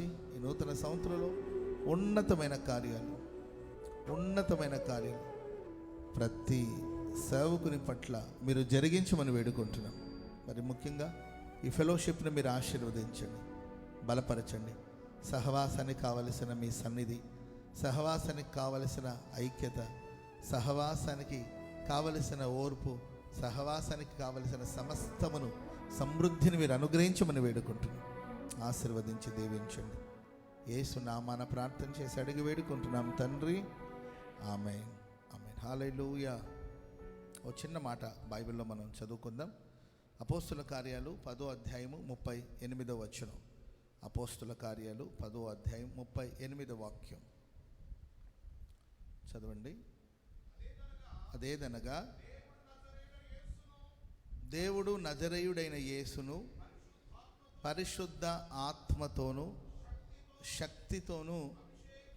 నుంచి ఈ నూతన సంవత్సరంలో ఉన్నతమైన కార్యాలు ఉన్నతమైన కార్యాలు ప్రతి సేవకుని పట్ల మీరు జరిగించమని వేడుకుంటున్నాం. మరి ముఖ్యంగా ఈ ఫెలోషిప్ని మీరు ఆశీర్వదించండి బలపరచండి. సహవాసానికి కావలసిన మీ సన్నిధి సహవాసానికి కావలసిన ఐక్యత సహవాసానికి కావలసిన ఓర్పు సహవాసానికి కావలసిన సమస్తమును సమృద్ధిని మీరు అనుగ్రహించమని వేడుకుంటున్నాం. ఆశీర్వదించి దీవించండి. ఏసు నామాన ప్రార్థన చేసి అడిగి వేడుకుంటున్నాం. తండ్రి ఆమె ఆమె హాలూయా ఓ చిన్న మాట బైబిల్లో మనం చదువుకుందాం. అపోస్తుల కార్యాలు పదో అధ్యాయము ముప్పై ఎనిమిదో వచనం. అపోస్తుల కార్యాలు పదో అధ్యాయం ముప్పై ఎనిమిదో వాక్యం. చదవండి. అదేదనగా దేవుడు నజరేయుడైన యేసును పరిశుద్ధ ఆత్మతోనూ శక్తితోనూ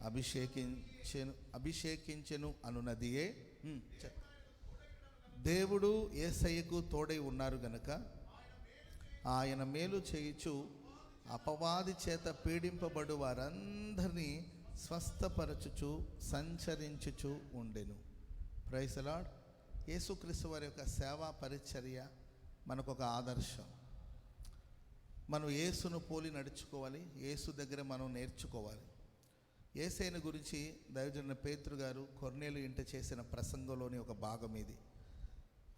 అభిషేకించెను అభిషేకించెను అనునదియే దేవుడు ఏసయ్యకు తోడై ఉన్నారు గనక ఆయన మేలు చేయుచు అపవాది చేత పీడింపబడు వారందరినీ స్వస్థపరచుచు సంచరించుచు ఉండెను. ప్రైసలాడ్ యేసుక్రీస్తు వారి యొక్క సేవా పరిచర్య మనకు ఒక ఆదర్శం. మనం యేసును పోలి నడుచుకోవాలి యేసు దగ్గర మనం నేర్చుకోవాలి. ఏసైన గురించి దైవజన పేతురు గారు కొర్నేలు ఇంట చేసిన ప్రసంగంలోని ఒక భాగం ఇది.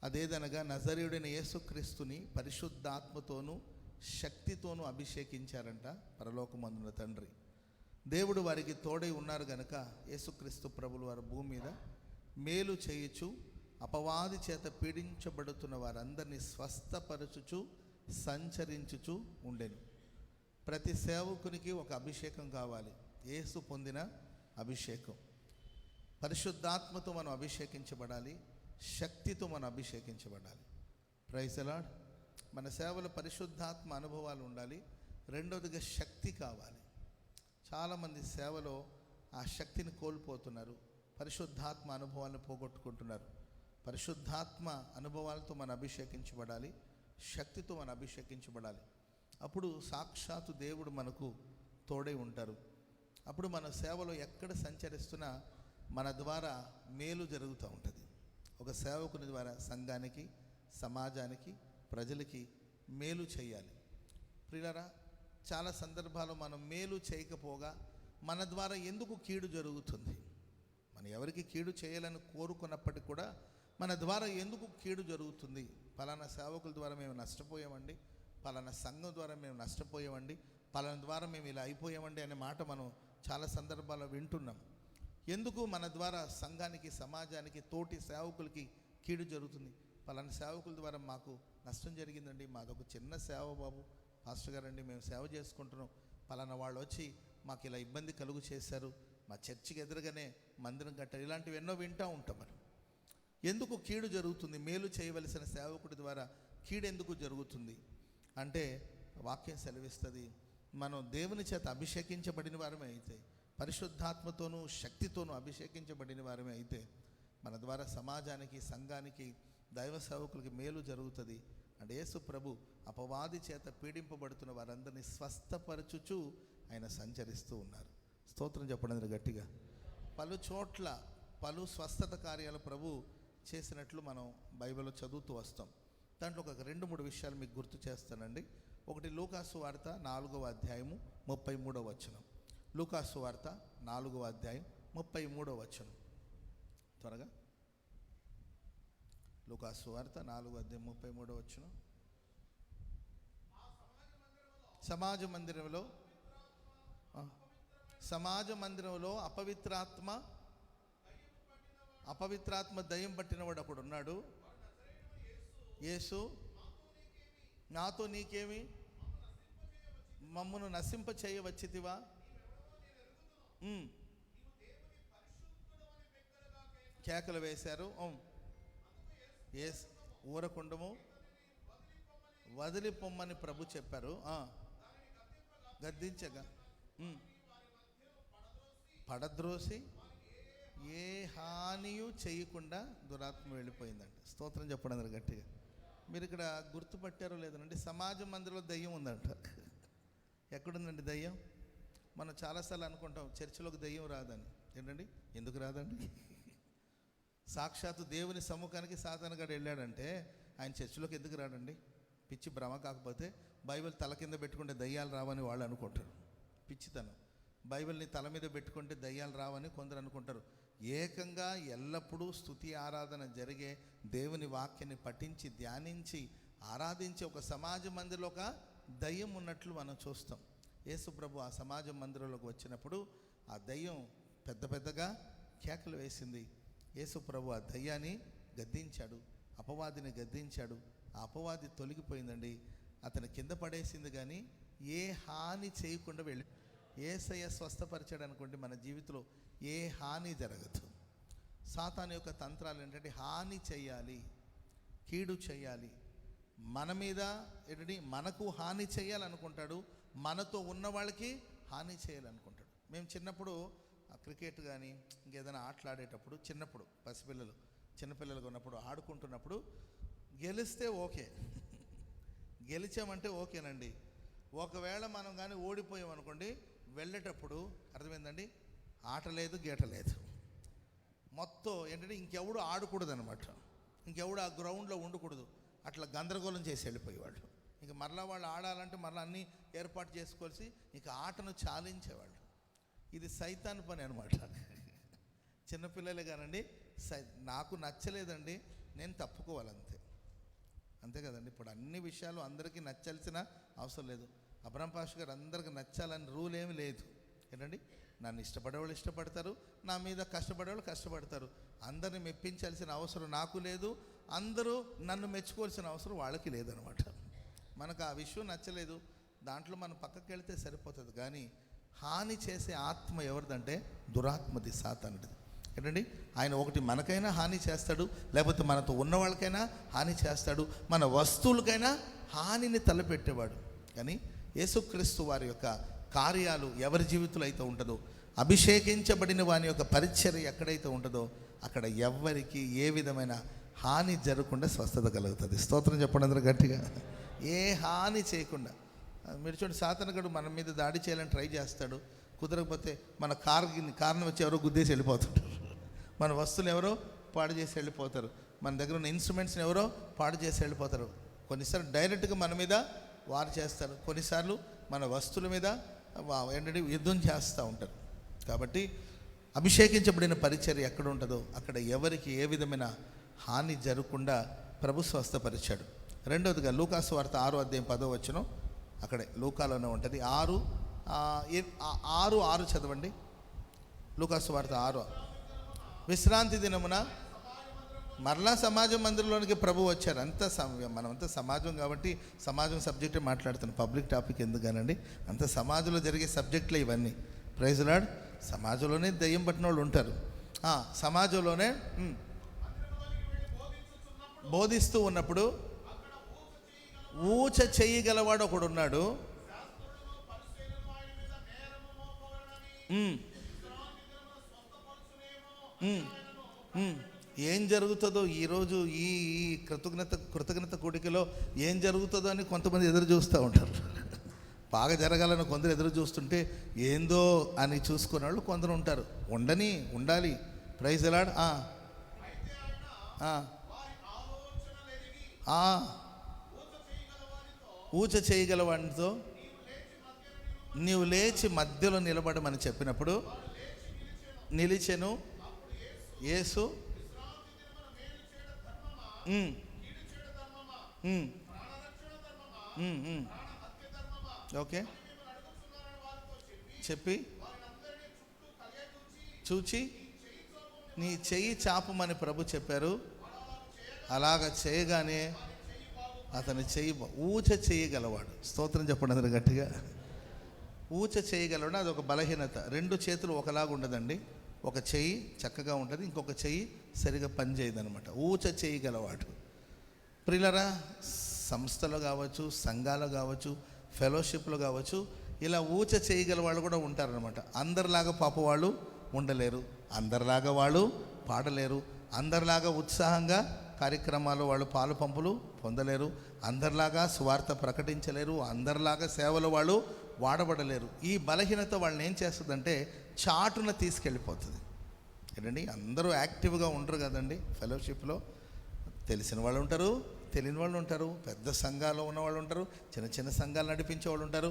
అదేదనగా నజరీయుడైన యేసుక్రీస్తుని పరిశుద్ధాత్మతోనూ శక్తితోనూ అభిషేకించారంట పరలోకమందున తండ్రి. దేవుడు వారికి తోడై ఉన్నారు గనక యేసుక్రీస్తు ప్రభులు వారి భూమి మీద మేలు చేయుచు అపవాది చేత పీడించబడుతున్న వారందరినీ స్వస్థపరచుచు సంచరించుచు ఉండెను. ప్రతి సేవకునికి ఒక అభిషేకం కావాలి. యేసు పొందిన అభిషేకం. పరిశుద్ధాత్మతో మనం అభిషేకించబడాలి. శక్తితో మనం అభిషేకించబడాలి. ప్రైసలాడ్ మన సేవలో పరిశుద్ధాత్మ అనుభవాలు ఉండాలి. రెండవదిగా శక్తి కావాలి. చాలామంది సేవలో ఆ శక్తిని కోల్పోతున్నారు. పరిశుద్ధాత్మ అనుభవాలను పోగొట్టుకుంటున్నారు. పరిశుద్ధాత్మ అనుభవాలతో మనం అభిషేకించబడాలి. శక్తితో మనం అభిషేకించబడాలి. అప్పుడు సాక్షాత్తు దేవుడు మనకు తోడై ఉంటారు. అప్పుడు మన సేవలో ఎక్కడ సంచరిస్తున్నా మన ద్వారా మేలు జరుగుతూ ఉంటుంది. ఒక సేవకుని ద్వారా సంఘానికి సమాజానికి ప్రజలకి మేలు చేయాలి. ప్రియులరా చాలా సందర్భాల్లో మనం మేలు చేయకపోగా మన ద్వారా ఎందుకు కీడు జరుగుతుంది? మనం ఎవరికి కీడు చేయాలని కోరుకున్నప్పటికీ కూడా మన ద్వారా ఎందుకు కీడు జరుగుతుంది? పలానా సేవకుల ద్వారా మేము నష్టపోయామండి పలానా సంఘం ద్వారా మేము నష్టపోయామండి పలానా ద్వారా మేము ఇలా అయిపోయామండి అనే మాట మనం చాలా సందర్భాల్లో వింటున్నాం. ఎందుకు మన ద్వారా సంఘానికి సమాజానికి తోటి సేవకులకి కీడు జరుగుతుంది? పలానా సేవకుల ద్వారా మాకు నష్టం జరిగిందండి. మాదొక చిన్న సేవ బాబు. పాస్టర్ గారండి మేము సేవ చేసుకుంటున్నాం. పలానా వాళ్ళు వచ్చి మాకు ఇలా ఇబ్బంది కలుగు చేశారు. మా చర్చికి ఎదురుగానే మందిరం కట్టారు. ఇలాంటివి ఎన్నో వింటూ ఉంటాం మనం. ఎందుకు కీడు జరుగుతుంది? మేలు చేయవలసిన సేవకుడి ద్వారా కీడు ఎందుకు జరుగుతుంది? అంటే వాక్యం సెలవిస్తుంది మనం దేవుని చేత అభిషేకించబడిన వారమే అయితే పరిశుద్ధాత్మతోనూ శక్తితోనూ అభిషేకించబడిన వారమే అయితే మన ద్వారా సమాజానికి సంఘానికి దైవ సేవకులకి మేలు జరుగుతుంది. అంటే యేసు ప్రభు అపవాది చేత పీడింపబడుతున్న వారందరినీ స్వస్థపరచుచు ఆయన సంచరిస్తూ ఉన్నారు. స్తోత్రం చెప్పడం గట్టిగా. పలు చోట్ల పలు స్వస్థత కార్యాలు ప్రభు చేసినట్లు మనం బైబిల్లో చదువుతూ వస్తాం. దాంట్లో ఒక రెండు మూడు విషయాలు మీకు గుర్తు చేస్తానండి. ఒకటి లూకాసు వార్త నాలుగవ అధ్యాయము ముప్పై మూడవ వచనం. లూకాసు వార్త నాలుగవ అధ్యాయం ముప్పై మూడవ వచనం. త్వరగా. లూకాసు వార్త నాలుగో అధ్యాయం ముప్పై మూడవ వచనం. సమాజ మందిరంలో సమాజ మందిరంలో అపవిత్రాత్మ అపవిత్రాత్మ దయ్యం పట్టినవాడు ఒకడు ఉన్నాడు. యేసు నాతో నీకేమి? మమ్మను నశింప చేయవచ్చితివా? కేకలు వేశారు. ఉమ్. ఏస్ ఊరకుండము. వదిలి పొమ్మని ప్రభు చెప్పారు. గద్దించగా. పడద్రోసి ఏ హానియు చేయకుండా దురాత్మ వెళ్ళిపోయిందంట. స్తోత్రం చెప్పండి అందరు గట్టిగా. మీరు ఇక్కడ గుర్తుపట్టారో లేదనండి సమాజం మందిలో దయ్యం ఉందంట. ఎక్కడుందండి దయ్యం? మనం చాలాసార్లు అనుకుంటాం చర్చిలోకి దెయ్యం రాదని. ఏంటండి? ఎందుకు రాదండి? సాక్షాత్తు దేవుని సమ్ముఖానికి సాతానగాడు వెళ్ళాడంటే ఆయన చర్చిలోకి ఎందుకు రాడండి? పిచ్చి భ్రమ కాకపోతే బైబిల్ తల కింద పెట్టుకుంటే దయ్యాలు రావని వాళ్ళు అనుకుంటారు. పిచ్చితనం. బైబిల్ని తల మీద పెట్టుకుంటే దయ్యాలు రావని కొందరు అనుకుంటారు. ఏకంగా ఎల్లప్పుడూ స్థుతి ఆరాధన జరిగే దేవుని వాక్యాన్ని పఠించి ధ్యానించి ఆరాధించే ఒక సమాజ మందిలో ఒక దయ్యం ఉన్నట్లు మనం చూస్తాం. యేసుప్రభు ఆ సమాజ మందిరంలోకి వచ్చినప్పుడు ఆ దయ్యం పెద్ద పెద్దగా కేకలు వేసింది. యేసుప్రభు ఆ దయ్యాన్ని గద్దించాడు అపవాదిని గద్దించాడు. ఆ అపవాది తొలగిపోయిందండి. అతను కింద పడేసింది కానీ ఏ హాని చేయకుండా వెళ్ళి ఏసయ్య స్వస్థపరిచాడు అనుకోండి మన జీవితంలో ఏ హాని జరగదు. సాతాన్ యొక్క తంత్రాలు ఏంటంటే హాని చేయాలి కీడు చేయాలి. మన మీద ఏంటంటే మనకు హాని చేయాలనుకుంటాడు మనతో ఉన్న వాళ్ళకి హాని చేయాలనుకుంటాడు. మేము చిన్నప్పుడు ఆ క్రికెట్ కానీ ఇంకేదైనా ఆటలాడేటప్పుడు చిన్నప్పుడు పసిపిల్లలు చిన్నపిల్లలుగా ఉన్నప్పుడు ఆడుకుంటున్నప్పుడు గెలిస్తే ఓకే. గెలిచామంటే ఓకేనండి. ఒకవేళ మనం కానీ ఓడిపోయాం అనుకోండి వెళ్ళేటప్పుడు అర్థమైందండి? ఆట లేదు గీట లేదు. మొత్తం ఏంటంటే ఇంకెవడు ఆడకూడదు అనమాట ఇంకెవడు ఆ గ్రౌండ్లో ఉండకూడదు. అట్లా గందరగోళం చేసి వెళ్ళిపోయేవాళ్ళు. ఇంక మరలా వాళ్ళు ఆడాలంటే మరలా అన్నీ ఏర్పాటు చేసుకోవాల్సి ఇక ఆటను చాలించేవాళ్ళు. ఇది సైతాన్ పని అనమాట చిన్నపిల్లలే కానండి సై నాకు నచ్చలేదండి. నేను తప్పుకోవాలంతే. అంతే కదండి. ఇప్పుడు అన్ని విషయాలు అందరికీ నచ్చాల్సిన అవసరం లేదు. అబ్రహం పాష గారు అందరికి నచ్చాలని రూల్ ఏమి లేదు. ఏంటండి? నన్ను ఇష్టపడేవాళ్ళు ఇష్టపడతారు నా మీద కష్టపడేవాళ్ళు కష్టపడతారు. అందరిని మెప్పించాల్సిన అవసరం నాకు లేదు అందరూ నన్ను మెచ్చుకోవాల్సిన అవసరం వాళ్ళకి లేదనమాట. మనకు ఆ విషయం నచ్చలేదు. దాంట్లో మనం పక్కకి వెళితే సరిపోతుంది కానీ హాని చేసే ఆత్మ ఎవరిదంటే దురాత్మది సాతానుడిది. ఏంటండి? ఆయన ఒకటి మనకైనా హాని చేస్తాడు లేకపోతే మనతో ఉన్న వాళ్ళకైనా హాని చేస్తాడు మన వస్తువులకైనా హానిని తలపెట్టేవాడు. కానీ యేసుక్రీస్తు వారి యొక్క కార్యాలు ఎవరి జీవితంలో అయితే ఉంటుందో అభిషేకించబడిన వాని యొక్క పరిచర్య ఎక్కడైతే ఉంటుందో అక్కడ ఎవ్వరికి ఏ విధమైన హాని జరగకుండా స్వస్థత కలుగుతుంది. స్తోత్రం చెప్పండి అందరూ గట్టిగా. ఏ హాని చేయకుండా. మీరు చూడండి సాతనగడు మన మీద దాడి చేయాలని ట్రై చేస్తాడు. కుదరకపోతే మన కార్ కారణం వచ్చి ఎవరో గుద్దేసి వెళ్ళిపోతుంటారు మన వస్తువులు ఎవరో పాడు చేసి వెళ్ళిపోతారు. మన దగ్గర ఉన్న ఇన్స్ట్రుమెంట్స్ని ఎవరో పాడు చేసి వెళ్ళిపోతారు. కొన్నిసార్లు డైరెక్ట్గా మన మీద వారు చేస్తారు. కొన్నిసార్లు మన వస్తువుల మీద వా- ఏంటంటే యుద్ధం చేస్తూ ఉంటారు. కాబట్టి అభిషేకించబడిన పరిచర్య ఎక్కడ ఉంటుందో అక్కడ ఎవరికి ఏ విధమైన హాని జరగకుండా ప్రభు స్వస్థపరిచాడు. రెండవదిగా లూకాసు వార్త ఆరు అధ్యాయం పదో వచ్చును అక్కడే లూకాలోనే ఉంటుంది. ఆరు ఆరు ఆరు చదవండి. లూకాసు వార్త ఆరు. విశ్రాంతి దినమున మరలా సమాజం మందిరంలోనికి ప్రభు వచ్చారు. అంత మనమంతా సమాజం కాబట్టి సమాజం సబ్జెక్టే మాట్లాడుతున్నాం. పబ్లిక్ టాపిక్ ఎందుకనండి? అంత సమాజంలో జరిగే సబ్జెక్టులే ఇవన్నీ. ప్రైజ్ లాడ్ సమాజంలోనే దయ్యం పట్టిన వాళ్ళు ఉంటారు. సమాజంలోనే బోధిస్తూ ఉన్నప్పుడు ఊచ చేయగలవాడు ఒకడు ఉన్నాడు. Mm. ఏం జరుగుతుందో ఈరోజు ఈ ఈ కృతజ్ఞత కృతజ్ఞత కూడికలో ఏం జరుగుతుందో అని కొంతమంది ఎదురు చూస్తూ ఉంటారు. బాగా జరగాలని కొందరు ఎదురు చూస్తుంటే ఏందో అని చూసుకునే వాళ్ళు కొందరు ఉంటారు. ఉండని ఉండాలి. ప్రైజ్ ఎలాడ్ ఊచ చేయగల వాడితో ఊచ చేయగలవాడితో నీవు లేచి మధ్యలో నిలబడమని చెప్పినప్పుడు నిలిచెను. యేసు. ఓకే. చెప్పి. చూచి. నీ చెయ్యి చాపమని ప్రభు చెప్పారు. అలాగ చేయగానే అతని చెయ్యి ఊచ చేయగలవాడు. స్తోత్రం చెప్పండి అందరు గట్టిగా. ఊచ చేయగలవాడు. అది ఒక బలహీనత. రెండు చేతులు ఒకలాగా ఉండదండి. ఒక చెయ్యి చక్కగా ఉంటుంది ఇంకొక చెయ్యి సరిగా పనిచేయదు అనమాట ఊచ చేయగలవాడు ప్రిలరా సంస్థలు కావచ్చు సంఘాలు కావచ్చు ఫెలోషిప్లు కావచ్చు ఇలా ఊచ చేయగల వాళ్ళు కూడా ఉంటారనమాట అందరిలాగా పాప వాళ్ళు ఉండలేరు అందరిలాగా వాళ్ళు పాడలేరు అందరిలాగా ఉత్సాహంగా కార్యక్రమాలు వాళ్ళు పాలు పంపులు పొందలేరు అందరిలాగా స్వార్థ ప్రకటించలేరు అందరిలాగా సేవలు వాళ్ళు వాడబడలేరు. ఈ బలహీనత వాళ్ళని ఏం చేస్తుందంటే చాటున తీసుకెళ్ళిపోతుంది. ఏంటండి? అందరూ యాక్టివ్గా ఉండరు కదండి ఫెలోషిప్లో. తెలిసిన వాళ్ళు ఉంటారు తెలియని వాళ్ళు ఉంటారు పెద్ద సంఘాల్లో ఉన్న వాళ్ళు ఉంటారు చిన్న చిన్న సంఘాలు నడిపించే వాళ్ళు ఉంటారు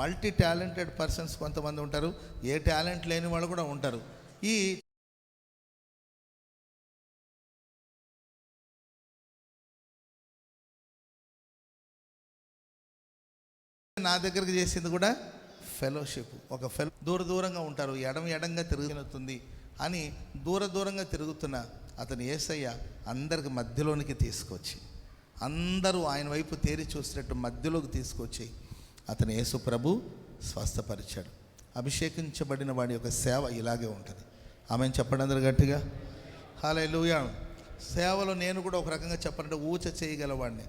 మల్టీ టాలెంటెడ్ పర్సన్స్ కొంతమంది ఉంటారు ఏ టాలెంట్ లేని వాళ్ళు కూడా ఉంటారు. ఈ నా దగ్గరికి చేసింది కూడా ఫెలోషిప్ ఒక ఫెలో దూర దూరంగా ఉంటారు. ఎడం ఎడంగా తిరుగుతుంది అని దూర దూరంగా తిరుగుతున్న అతను ఏసయ్య అందరికి మధ్యలోనికి తీసుకొచ్చి అందరూ ఆయన వైపు తేరి చూసినట్టు మధ్యలోకి తీసుకొచ్చి అతను యేసు ప్రభు స్వస్థపరిచాడు. అభిషేకించబడిన వాడి యొక్క సేవ ఇలాగే ఉంటుంది. ఆమె చెప్పండి అందరు గట్టిగా. హాలే సేవలో నేను కూడా ఒక రకంగా చెప్పాలంటే ఊచ చేయగలవాడిని.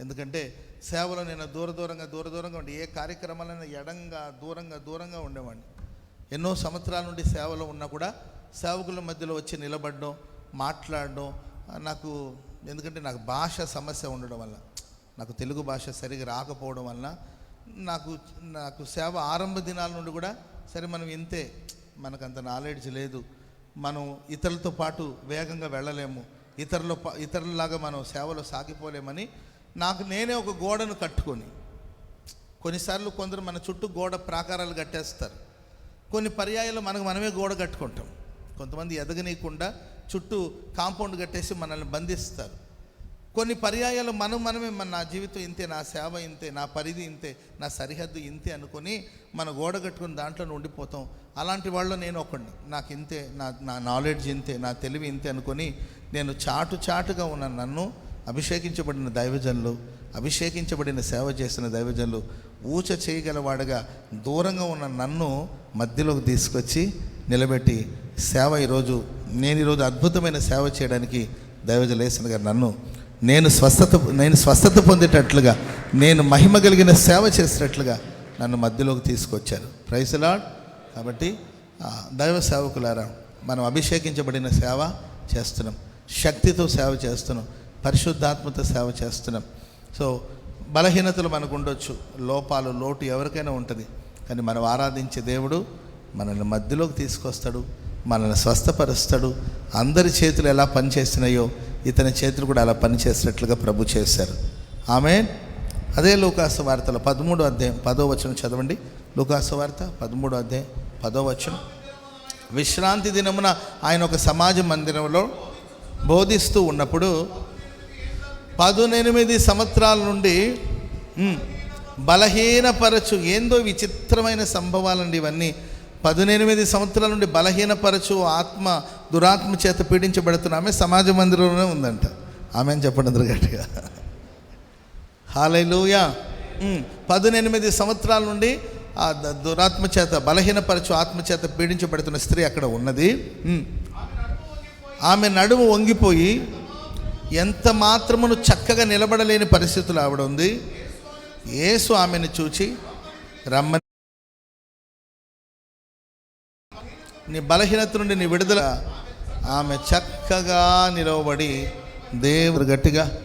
ఎందుకంటే సేవలో నేను దూర దూరంగా దూర దూరంగా ఉండి ఏ కార్యక్రమాలైనా ఎడంగా దూరంగా దూరంగా ఉండేవాడిని. ఎన్నో సంవత్సరాల నుండి సేవలో ఉన్నా కూడా సేవకుల మధ్యలో వచ్చి నిలబడడం మాట్లాడడం నాకు ఎందుకంటే నాకు భాష సమస్య ఉండడం వల్ల నాకు తెలుగు భాష సరిగా రాకపోవడం వల్ల నాకు నాకు సేవ ఆరంభ దినాల నుండి కూడా సరే మనం ఇంతే మనకంత నాలెడ్జ్ లేదు. మనం ఇతరులతో పాటు వేగంగా వెళ్ళలేము. ఇతరుల ఇతరులలాగా మనం సేవలో సాగిపోలేమని నాకు నేనే ఒక గోడను కట్టుకొని కొన్నిసార్లు కొందరు మన చుట్టూ గోడ ప్రాకారాలు కట్టేస్తారు. కొన్ని పర్యాయాలు మనకు మనమే గోడ కట్టుకుంటాం. కొంతమంది ఎదగనీయకుండా చుట్టూ కాంపౌండ్ కట్టేసి మనల్ని బంధిస్తారు. కొన్ని పర్యాయాలు మనం మనమే మన నా జీవితం ఇంతే నా సేవ ఇంతే నా పరిధి ఇంతే నా సరిహద్దు ఇంతే అనుకొని మన గోడ కట్టుకుని దాంట్లో ఉండిపోతాం. అలాంటి వాళ్ళు నేను ఒకడిని. నాకు ఇంతే నా నా నాలెడ్జ్ ఇంతే నా తెలివి ఇంతే అనుకొని నేను చాటు చాటుగా ఉన్న నన్ను అభిషేకించబడిన దైవజనులు అభిషేకించబడిన సేవ చేసిన దైవజనులు ఊచ చేయగలవాడగా దూరంగా ఉన్న నన్ను మధ్యలోకి తీసుకొచ్చి నిలబెట్టి సేవ ఈరోజు నేను ఈరోజు అద్భుతమైన సేవ చేయడానికి దైవజలేసిన గారు నన్ను. నేను స్వస్థత నేను స్వస్థత పొందేటట్లుగా నేను మహిమ కలిగిన సేవ చేసినట్లుగా నన్ను మధ్యలోకి తీసుకొచ్చారు. ప్రైసలాడ్ కాబట్టి దైవ సేవకులారా మనం అభిషేకించబడిన సేవ చేస్తున్నాం. శక్తితో సేవ చేస్తున్నాం. పరిశుద్ధాత్మతో సేవ చేస్తున్నాం. సో బలహీనతలు మనకు ఉండొచ్చు లోపాలు లోటు ఎవరికైనా ఉంటుంది. కానీ మనం ఆరాధించే దేవుడు మనల్ని మధ్యలోకి తీసుకొస్తాడు. మనల్ని స్వస్థపరుస్తాడు. అందరి చేతులు ఎలా పనిచేస్తున్నాయో ఇతని చేతులు కూడా అలా పనిచేసినట్లుగా ప్రభు చేశారు. ఆమె అదే లూకాసు వార్తలో పదమూడో అధ్యాయం పదో వచనం చదవండి. లూకాసు వార్త పదమూడో అధ్యాయం పదో వచనం. విశ్రాంతి దినమున ఆయన ఒక సమాజ మందిరంలో బోధిస్తూ ఉన్నప్పుడు పదునెనిమిది సంవత్సరాల నుండి బలహీనపరచు ఏందో విచిత్రమైన సంభవాలండి ఇవన్నీ. పదునెనిమిది సంవత్సరాల నుండి బలహీనపరచు ఆత్మ దురాత్మ చేత పీడించబడుతున్న ఆమె సమాజ మందిరంలోనే ఉందంట. ఆమె అని చెప్పండి అందరు గట్టిగా. హాలూయా పదునెనిమిది సంవత్సరాల నుండి ఆ దురాత్మ చేత బలహీనపరచు ఆత్మ చేత పీడించబడుతున్న స్త్రీ అక్కడ ఉన్నది. ఆమె నడుము వంగిపోయి ఎంత మాత్రమును చక్కగా నిలబడలేని పరిస్థితులు ఆవిడ ఉంది. యేసు ఆమెను చూచి రమ్మని. నీ బలహీనత నుండి నీ విడుదల. ఆమె చక్కగా నిలవబడి దేవుడు గట్టిగా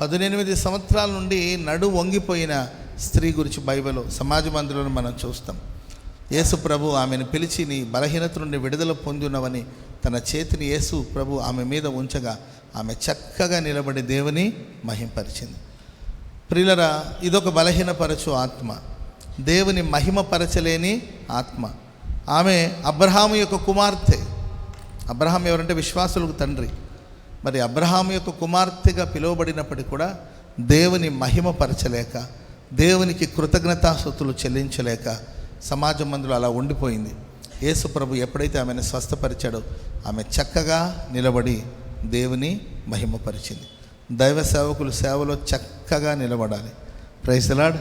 పద్దెనిమిది సంవత్సరాల నుండి నడు వంగిపోయిన స్త్రీ గురించి బైబిల్ సమాజ మందిరంలో మనం చూస్తాం. యేసు ప్రభు ఆమెను పిలిచి నీ బలహీనత నుండి విడుదల పొందునవని తన చేతిని యేసు ప్రభు ఆమె మీద ఉంచగా ఆమె చక్కగా నిలబడి దేవుని మహింపరిచింది. ప్రియులరా ఇదొక బలహీనపరచు ఆత్మ. దేవుని మహిమపరచలేని ఆత్మ. ఆమె అబ్రహాము యొక్క కుమార్తె. అబ్రహాం ఎవరంటే విశ్వాసులకు తండ్రి. మరి అబ్రహాం యొక్క కుమార్తెగా పిలువబడినప్పటికీ కూడా దేవుని మహిమపరచలేక దేవునికి కృతజ్ఞతాస్థుతులు చెల్లించలేక సమాజం మందులు అలా ఉండిపోయింది. యేసు ప్రభు ఎప్పుడైతే ఆమెను స్వస్థపరిచాడో ఆమె చక్కగా నిలబడి దేవుని మహిమపరిచింది. దైవ సేవకులు సేవలో చక్కగా నిలబడాలి. ప్రైసలాడ్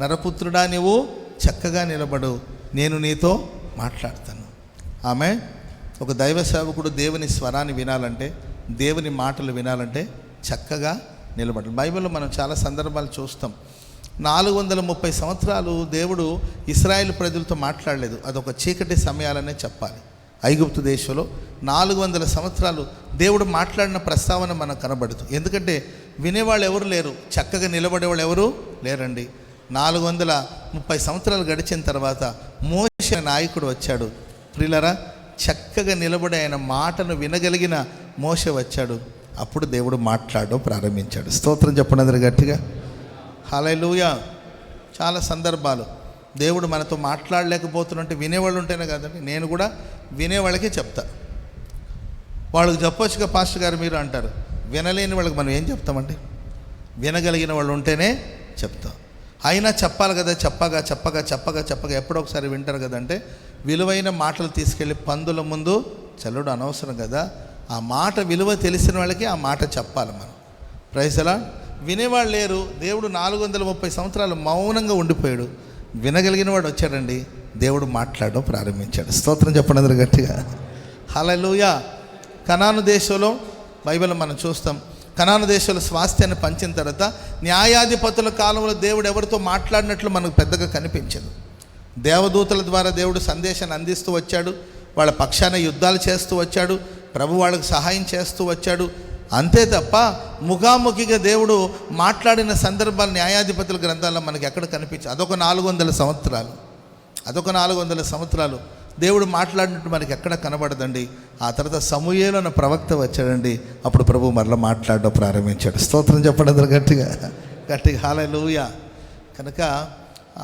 నరపుత్రుడా నీవు చక్కగా నిలబడు. నేను నీతో మాట్లాడతాను. ఆమె ఒక దైవ సేవకుడు దేవుని స్వరాన్ని వినాలంటే దేవుని మాటలు వినాలంటే చక్కగా నిలబడాలి. బైబిల్లో మనం చాలా సందర్భాలు చూస్తాం. నాలుగు వందల ముప్పై సంవత్సరాలు దేవుడు ఇస్రాయేల్ ప్రజలతో మాట్లాడలేదు. అదొక చీకటి సమయాలనే చెప్పాలి. ఐగుప్తు దేశంలో నాలుగు వందల సంవత్సరాలు దేవుడు మాట్లాడిన ప్రస్తావన మనకు కనబడదు ఎందుకంటే వినేవాళ్ళు ఎవరు లేరు? చక్కగా నిలబడేవాళ్ళు ఎవరు? లేరండి. నాలుగు వందల ముప్పై సంవత్సరాలు గడిచిన తర్వాత మోష నాయకుడు వచ్చాడు. ప్రిలరా చక్కగా నిలబడి ఆయన మాటను వినగలిగిన మోస వచ్చాడు. అప్పుడు దేవుడు మాట్లాడడం ప్రారంభించాడు. స్తోత్రం చెప్పనందరు గట్టిగా. హలెలూయ చాలా సందర్భాలు. దేవుడు మనతో మాట్లాడలేకపోతున్నట్టు వినేవాళ్ళు ఉంటేనే కదండి. నేను కూడా వినేవాళ్ళకే చెప్తా. వాళ్ళకి చెప్పొచ్చుగా పాస్టర్ గారు మీరు అంటారు. వినలేని వాళ్ళకి మనం ఏం చెప్తామండి? వినగలిగిన వాళ్ళు ఉంటేనే చెప్తాం. అయినా చెప్పాలి కదా చెప్పగా చెప్పగా చెప్పగా చెప్పగా ఎప్పుడో ఒకసారి వింటారు కదంటే విలువైన మాటలు తీసుకెళ్ళి పందుల ముందు చల్లుడు అనవసరం కదా. ఆ మాట విలువ తెలిసిన వాళ్ళకి ఆ మాట చెప్పాలి మనం. ప్రైసలా వినేవాళ్ళు లేరు. దేవుడు నాలుగు వందల ముప్పై సంవత్సరాలు మౌనంగా ఉండిపోయాడు. వినగలిగిన వాడు వచ్చాడండి. దేవుడు మాట్లాడడం ప్రారంభించాడు. స్తోత్రం చెప్పండి అందరు గట్టిగా. హలలుయా కనాను దేశంలో బైబిల్ మనం చూస్తాం. కనాను దేశంలో స్వాస్థ్యాన్ని పంచిన తర్వాత న్యాయాధిపతుల కాలంలో దేవుడు ఎవరితో మాట్లాడినట్లు మనకు పెద్దగా కనిపించదు. దేవదూతల ద్వారా దేవుడు సందేశాన్ని అందిస్తూ వచ్చాడు. వాళ్ళ పక్షాన యుద్ధాలు చేస్తూ వచ్చాడు. ప్రభు వాళ్ళకి సహాయం చేస్తూ వచ్చాడు. అంతే తప్ప ముఖాముఖిగా దేవుడు మాట్లాడిన సందర్భాలు న్యాయాధిపతుల గ్రంథాల్లో మనకి ఎక్కడ కనిపించదు అదొక నాలుగు వందల సంవత్సరాలు. అదొక నాలుగు వందల సంవత్సరాలు దేవుడు మాట్లాడినట్టు మనకి ఎక్కడ కనబడదండి. ఆ తర్వాత సమూహేలు అన్న ప్రవక్త వచ్చాడండి. అప్పుడు ప్రభు మరలా మాట్లాడడం ప్రారంభించాడు. స్తోత్రం చెప్పడం గట్టిగా. గట్టిగా. హాలూయ కనుక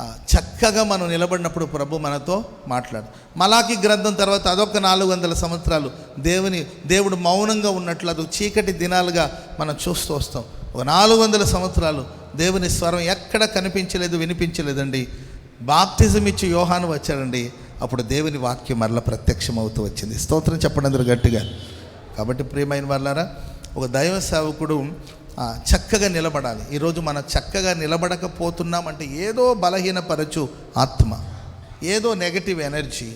చక్కగా మనం నిలబడినప్పుడు ప్రభు మనతో మాట్లాడు. మలాకి గ్రంథం తర్వాత అదొక నాలుగు వందల సంవత్సరాలు దేవుని దేవుడు మౌనంగా ఉన్నట్లు అది చీకటి దినాలుగా మనం చూస్తూ వస్తాం. ఒక నాలుగు వందల సంవత్సరాలు దేవుని స్వరం ఎక్కడ కనిపించలేదు వినిపించలేదండి. బాప్తిజం ఇచ్చి యోహాను వచ్చాడండి. అప్పుడు దేవుని వాక్యం మరల ప్రత్యక్షమవుతూ వచ్చింది. స్తోత్రం చెప్పండి అందరూ గట్టిగా. కాబట్టి ప్రియమైన వాళ్ళారా ఒక దైవ సేవకుడు చక్కగా నిలబడాలి. ఈరోజు మనం చక్కగా నిలబడకపోతున్నామంటే ఏదో బలహీనపరచు ఆత్మ ఏదో నెగటివ్ ఎనర్జీ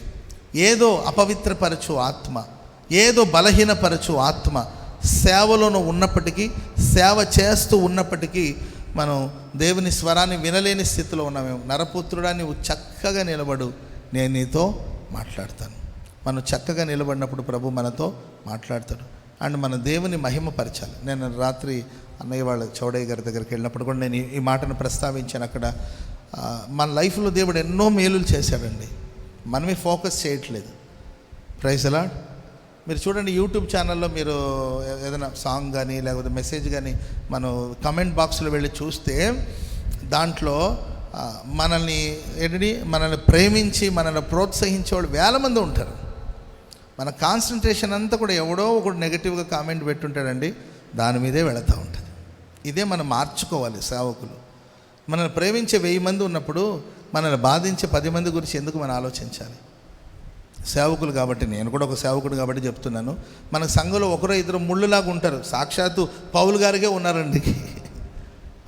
ఏదో అపవిత్రపరచు ఆత్మ ఏదో బలహీనపరచు ఆత్మ సేవలోనూ ఉన్నప్పటికీ సేవ చేస్తూ ఉన్నప్పటికీ మనం దేవుని స్వరాన్ని వినలేని స్థితిలో ఉన్నామేమో నరపుత్రుడా నువ్వు చక్కగా నిలబడు. నేను నీతో మాట్లాడతాను. మనం చక్కగా నిలబడినప్పుడు ప్రభు మనతో మాట్లాడతాడు. అండ్ మన దేవుని మహిమపరచాలి. నేను రాత్రి అన్నయ్య వాళ్ళ చౌడయ్య గారి దగ్గరికి వెళ్ళినప్పుడు కూడా నేను ఈ- మాటను ప్రస్తావించాను అక్కడ. మన లైఫ్లో దేవుడు ఎన్నో మేలులు చేశాడండి. మనమే ఫోకస్ చేయట్లేదు. ప్రైజ్ ఎలా మీరు చూడండి యూట్యూబ్ ఛానల్లో మీరు ఏదైనా సాంగ్ కానీ లేకపోతే మెసేజ్ కానీ మనం కమెంట్ బాక్స్లో వెళ్ళి చూస్తే దాంట్లో మనల్ని ఏంటి మనల్ని ప్రేమించి మనల్ని ప్రోత్సహించే వాళ్ళు వేల మంది ఉంటారు. మన కాన్సన్ట్రేషన్ అంతా కూడా ఎవడో ఒకడు నెగిటివ్గా కామెంట్ పెట్టుంటాడండి. దాని మీదే వెళతా. ఉంటాం ఇదే మనం మార్చుకోవాలి సేవకులు. మనల్ని ప్రేమించే వెయ్యి మంది ఉన్నప్పుడు మనల్ని బాధించే పది మంది గురించి ఎందుకు మనం ఆలోచించాలి? సేవకులు కాబట్టి నేను కూడా ఒక సేవకుడు కాబట్టి చెప్తున్నాను. మన సంఘంలో ఒకరో ఇద్దరు ముళ్ళులాగా ఉంటారు. సాక్షాత్తు పౌలు గారికే ఉన్నారండి.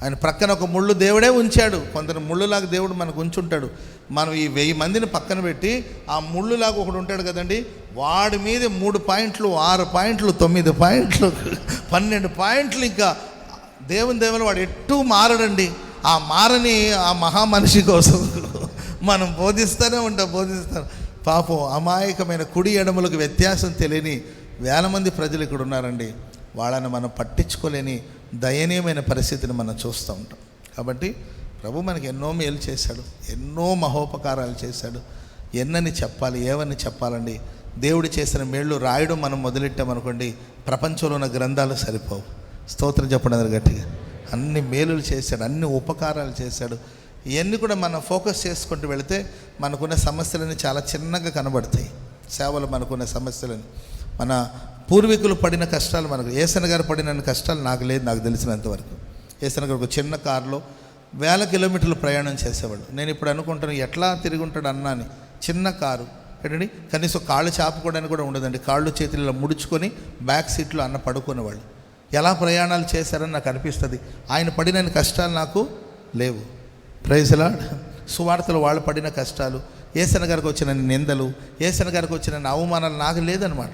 ఆయన ప్రక్కన ఒక ముళ్ళు దేవుడే ఉంచాడు. కొందరు ముళ్ళులాగా దేవుడు మనకు ఉంచుంటాడు. మనం ఈ వెయ్యి మందిని పక్కన పెట్టి ఆ ముళ్ళులాగా ఒకడు ఉంటాడు కదండి. వాడి మీద మూడు పాయింట్లు ఆరు పాయింట్లు తొమ్మిది పాయింట్లు పన్నెండు పాయింట్లు ఇంకా దేవుని దేవుని వాడు ఎట్టూ మారడండి. ఆ మారని ఆ మహా మనిషి కోసం మనం బోధిస్తూనే ఉంటాం బోధిస్తాం. పాపం అమాయకమైన కుడి ఎడములకు వ్యత్యాసం తెలియని వేల మంది ప్రజలు ఇక్కడ ఉన్నారండి. వాళ్ళని మనం పట్టించుకోలేని దయనీయమైన పరిస్థితిని మనం చూస్తూ ఉంటాం. కాబట్టి ప్రభు మనకి ఎన్నో మేలు చేశాడు ఎన్నో మహోపకారాలు చేశాడు. ఎన్నని చెప్పాలి ఏవని చెప్పాలండి? దేవుడు చేసిన మేళ్ళు రాయడం మనం మొదలెట్టామనుకోండి ప్రపంచంలో ఉన్న గ్రంథాలు సరిపోవు. స్తోత్రం చెప్పండి అందరు గట్టిగా. అన్ని మేలులు చేశాడు అన్ని ఉపకారాలు చేశాడు. ఇవన్నీ కూడా మనం ఫోకస్ చేసుకుంటూ వెళితే మనకున్న సమస్యలన్నీ చాలా చిన్నగా కనబడతాయి. సేవలు మనకున్న సమస్యలని. మన పూర్వీకులు పడిన కష్టాలు మనకు ఏసన గారు పడిన కష్టాలు నాకు లేదు నాకు తెలిసినంతవరకు ఏసన గారు ఒక చిన్న కారులో వేల కిలోమీటర్లు ప్రయాణం చేసేవాడు నేను ఇప్పుడు అనుకుంటాను ఎట్లా తిరిగి ఉంటాడు అన్నా అని. చిన్న కారు ఏంటండి? కనీసం కాళ్ళు చాపుకోవడానికి కూడా ఉండదండి. కాళ్ళు చేతులు ఇలా ముడుచుకొని బ్యాక్ సీట్లో అన్న పడుకునేవాళ్ళు. ఎలా ప్రయాణాలు చేశారని నాకు అనిపిస్తుంది. ఆయన పడిన కష్టాలు నాకు లేవు. ప్రైజ్లా సువార్తలు వాళ్ళు పడిన కష్టాలు ఏసన గారికి వచ్చిన నిందలు ఏసన గారికి వచ్చిన అవమానాలు నాకు లేదనమాట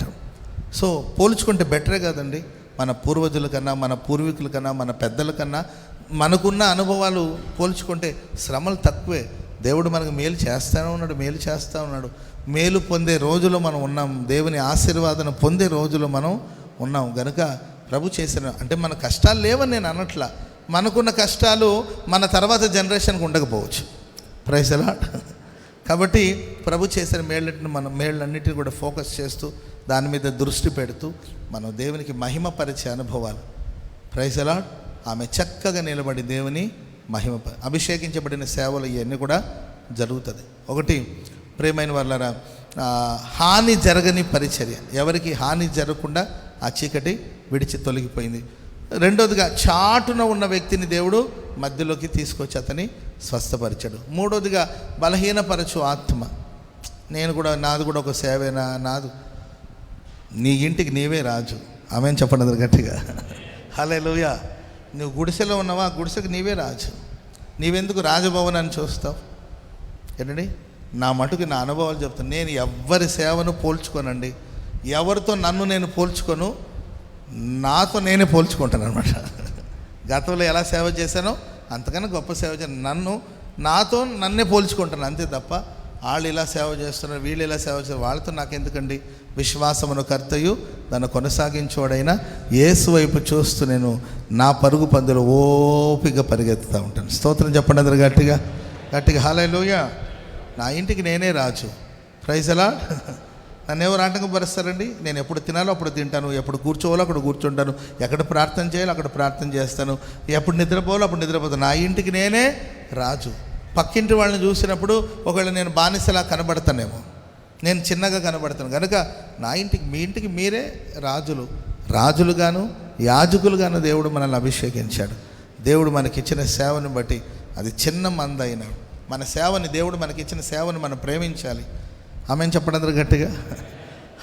సో పోల్చుకుంటే బెటరే కదండి. మన పూర్వజుల కన్నా మన పూర్వీకుల కన్నా మన పెద్దల కన్నా మనకున్న అనుభవాలు పోల్చుకుంటే శ్రమలు తక్కువే. దేవుడు మనకు మేలు చేస్తూనే ఉన్నాడు మేలు చేస్తూ ఉన్నాడు. మేలు పొందే రోజులో మనం ఉన్నాం. దేవుని ఆశీర్వాదం పొందే రోజులో మనం ఉన్నాం. గనుక ప్రభు చేసిన అంటే మన కష్టాలు లేవని నేను అనట్లా. మనకున్న కష్టాలు మన తర్వాత జనరేషన్కి ఉండకపోవచ్చు. ప్రైజ్ ఎలా కాబట్టి ప్రభు చేసిన మేళ్ళని మనం మేళ్ళన్నిటిని కూడా ఫోకస్ చేస్తూ దాని మీద దృష్టి పెడుతూ మనం దేవునికి మహిమపరిచే అనుభవాలు. ప్రైజ్ ఎలా ఆమె చక్కగా నిలబడి దేవుని మహిమ అభిషేకించబడిన సేవలు ఇవన్నీ కూడా జరుగుతుంది. ఒకటి ప్రేమైన వాళ్ళరా హాని జరగని పరిచర్య. ఎవరికి హాని జరగకుండా ఆ చీకటి విడిచి తొలగిపోయింది. రెండోదిగా చాటున ఉన్న వ్యక్తిని దేవుడు మధ్యలోకి తీసుకొచ్చి అతని స్వస్థపరిచాడు. మూడోదిగా బలహీనపరచు ఆత్మ. నేను కూడా నాది కూడా ఒక సేవేనా? నాదు. నీ ఇంటికి నీవే రాజు. ఆమె చెప్పండి గట్టిగా. హలే నువ్వు గుడిసెలో ఉన్నావా? గుడిసెకి నీవే రాజు. నీవెందుకు రాజభవనాన్ని చూస్తావు? ఏంటండి? నా మటుకు నా అనుభవాలు చెప్తాను. నేను ఎవరి సేవను పోల్చుకోనండి. ఎవరితో నన్ను నేను పోల్చుకోను? నాతో నేనే పోల్చుకుంటాను అనమాట గతంలో ఎలా సేవ చేశానో అంతకన్నా గొప్ప సేవ చేశాను. నన్ను నాతో నన్నే పోల్చుకుంటాను అంతే తప్ప వాళ్ళు ఇలా సేవ చేస్తున్నారు వీళ్ళు ఇలా సేవ చేస్తారు వాళ్ళతో నాకెందుకండి? విశ్వాసమును కర్తయు దాన్ని కొనసాగించోడైనా యేసు వైపు చూస్తూ నేను నా పరుగు పందులు ఓపిక పరిగెత్తుతూ ఉంటాను. స్తోత్రం చెప్పండి అందరు గట్టిగా. గట్టిగా. హాలయ్య నా ఇంటికి నేనే రాజు. ప్రైజ్ ఎలా నన్ను ఎవరు ఆటంకపరుస్తారండి? నేను ఎప్పుడు తినాలో అప్పుడు తింటాను ఎప్పుడు కూర్చోవాలో అక్కడ కూర్చుంటాను ఎక్కడ ప్రార్థన చేయాలో అక్కడ ప్రార్థన చేస్తాను ఎప్పుడు నిద్రపోవాలో అప్పుడు నిద్రపోతాను. నా ఇంటికి నేనే రాజు. పక్కింటి వాళ్ళని చూసినప్పుడు ఒకవేళ నేను బానిసలా కనబడతానేమో. నేను చిన్నగా కనబడతాను. కనుక నా ఇంటికి మీ ఇంటికి మీరే రాజులు. రాజులుగాను యాజకులుగాను దేవుడు మనల్ని అభిషేకించాడు. దేవుడు మనకిచ్చిన సేవను బట్టి అది చిన్న మంద అయినా మన సేవని దేవుడు మనకిచ్చిన సేవను మనం ప్రేమించాలి. ఆమె చెప్పడం గట్టిగా?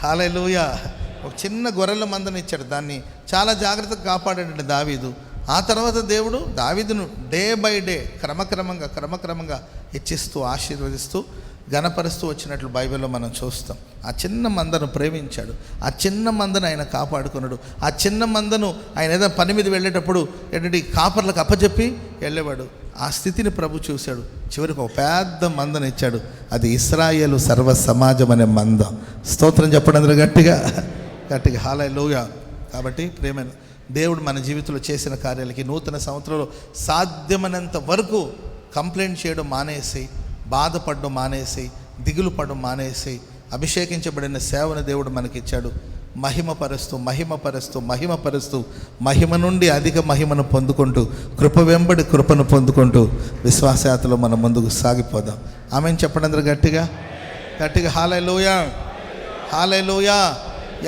హాలే ఒక చిన్న గొర్రెల మందని ఇచ్చాడు దాన్ని. చాలా జాగ్రత్తగా కాపాడాడు దావీదు. ఆ తర్వాత దేవుడు దావీదును డే బై డే క్రమక్రమంగా క్రమక్రమంగా హెచ్చిస్తూ ఆశీర్వదిస్తూ గణపరుస్తూ వచ్చినట్లు బైబిల్లో మనం చూస్తాం. ఆ చిన్న మందను ప్రేమించాడు. ఆ చిన్న మందను ఆయన కాపాడుకున్నాడు. ఆ చిన్న మందను ఆయన ఏదైనా పని మీద వెళ్ళేటప్పుడు ఏంటంటే కాపర్లకు అప్పచెప్పి వెళ్ళేవాడు. ఆ స్థితిని ప్రభు చూశాడు. చివరికి ఒక పెద్ద మందను ఇచ్చాడు. అది ఇస్రాయేలు సర్వ సమాజం అనే మంద. స్తోత్రం చెప్పడం అందరూ గట్టిగా. గట్టిగా. హాలయ కాబట్టి ప్రేమైన దేవుడు మన జీవితంలో చేసిన కార్యాలకి నూతన సంవత్సరంలో సాధ్యమైనంత వరకు కంప్లైంట్ చేయడం మానేసి బాధపడడం మానేసి దిగులు పడడం మానేసి అభిషేకించబడిన సేవను దేవుడు మనకిచ్చాడు. మహిమపరుస్తూ మహిమపరుస్తూ మహిమపరుస్తూ మహిమ నుండి అధిక మహిమను పొందుకుంటూ కృప వెంబడి కృపను పొందుకుంటూ విశ్వాసయాత్రలో మనం ముందుకు సాగిపోదాం. ఆమె చెప్పండి గట్టిగా. గట్టిగా హాలే లోయా హాలే లోయా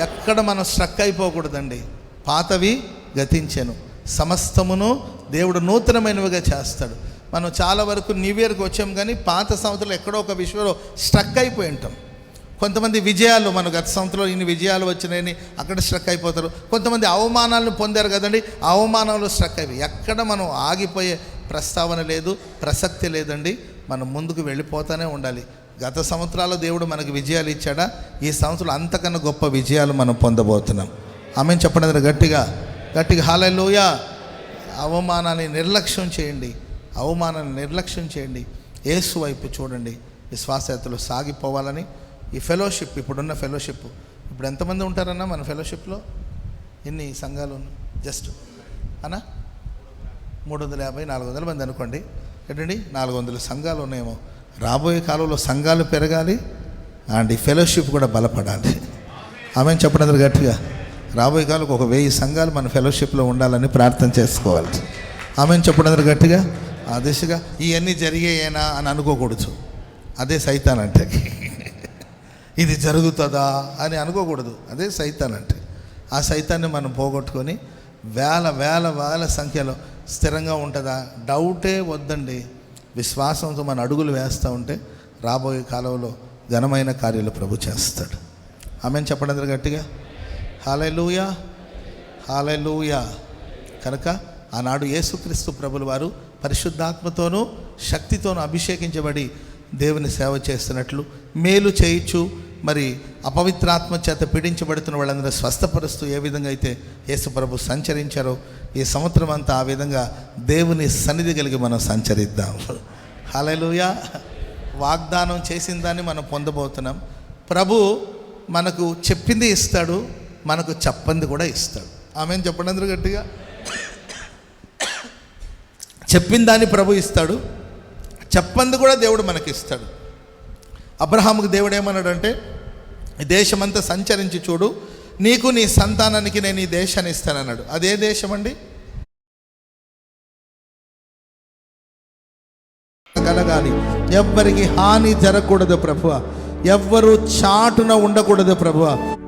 ఎక్కడ మనం స్ట్రక్ అయిపోకూడదండి. పాతవి గతించెను. సమస్తమును దేవుడు నూతనమైనవిగా చేస్తాడు. మనం చాలా వరకు న్యూ ఇయర్కి వచ్చాం కానీ పాత సంవత్సరాలు ఎక్కడో ఒక విషయంలో స్ట్రక్ అయిపోయి ఉంటాం. కొంతమంది విజయాలు మన గత సంవత్సరంలో ఇన్ని విజయాలు వచ్చినాయని అక్కడ స్ట్రక్ అయిపోతారు. కొంతమంది అవమానాలను పొందారు కదండి అవమానాలు స్ట్రక్ అయిపోయి. ఎక్కడ మనం ఆగిపోయే ప్రస్తావన లేదు ప్రసక్తి లేదండి. మనం ముందుకు వెళ్ళిపోతూనే ఉండాలి. గత సంవత్సరాల్లో దేవుడు మనకు విజయాలు ఇచ్చాడా? ఈ సంవత్సరం అంతకన్నా గొప్ప విజయాలు మనం పొందబోతున్నాం. ఆమె చెప్పడం గట్టిగా. గట్టిగా హాలలోయ అవమానాన్ని నిర్లక్ష్యం చేయండి. అవమానాన్ని నిర్లక్ష్యం చేయండి. ఏసు వైపు చూడండి. విశ్వాసేతలు సాగిపోవాలని ఈ ఫెలోషిప్ ఇప్పుడున్న ఫెలోషిప్. ఇప్పుడు ఎంతమంది ఉంటారన్నా మన ఫెలోషిప్లో? ఎన్ని సంఘాలు ఉన్నాయి జస్ట్ అన్నా మూడు వందల యాభై నాలుగు వందల మంది అనుకోండి. ఏంటండి? నాలుగు వందల సంఘాలు ఉన్నాయేమో. రాబోయే కాలంలో సంఘాలు పెరగాలి అండ్ ఈ ఫెలోషిప్ కూడా బలపడాలి. ఆమె చెప్పడం గట్టిగా. రాబోయే కాలంలో ఒక వెయ్యి సంఘాలు మన ఫెలోషిప్లో ఉండాలని ప్రార్థన చేసుకోవాలి. ఆమె చెప్పడం గట్టిగా. ఆ దిశగా ఇవన్నీ జరిగాయేనా అని అనుకోకూడదు. అదే సైతాన్ అంటే ఇది జరుగుతుందా అని అనుకోకూడదు. అదే సైతాన్ అంటే ఆ సైతాన్ని మనం పోగొట్టుకొని వేల వేల వేల సంఖ్యలో స్థిరంగా ఉంటుందా? డౌటే వద్దండి. విశ్వాసంతో మన అడుగులు వేస్తూ ఉంటే రాబోయే కాలంలో ఘనమైన కార్యాలు ప్రభు చేస్తాడు. ఆమెను చెప్పడం అందరు గట్టిగా. హాలూయా హాలూయా కనుక ఆనాడు యేసుక్రీస్తు ప్రభులు వారు పరిశుద్ధాత్మతోనూ శక్తితోనూ అభిషేకించబడి దేవుని సేవ చేస్తున్నట్లు మేలు చేయొచ్చు. మరి అపవిత్రాత్మ చేత పీడించబడుతున్న వాళ్ళందరూ స్వస్థపరుస్తూ ఏ విధంగా అయితే యేసుప్రభు సంచరించారో ఈ సంవత్సరం అంతా ఆ విధంగా దేవుని సన్నిధి కలిగి మనం సంచరిద్దాం. హలలుయా వాగ్దానం చేసిన దాన్ని మనం పొందబోతున్నాం. ప్రభు మనకు చెప్పింది ఇస్తాడు మనకు చెప్పంది కూడా ఇస్తాడు. ఆమె చెప్పండి అందరూ గట్టిగా. చెప్పిన దాన్ని ప్రభు ఇస్తాడు. చెప్పంది కూడా దేవుడు మనకిస్తాడు. అబ్రహాముకు దేవుడు ఏమన్నాడంటే ఈ దేశమంతా సంచరించి చూడు నీకు నీ సంతానానికి నేను ఈ దేశాన్ని ఇస్తానన్నాడు. అదే దేశం అండి? కలగాలి. ఎవ్వరికి హాని జరగకూడదు ప్రభువ. ఎవ్వరు చాటున ఉండకూడదు ప్రభువ.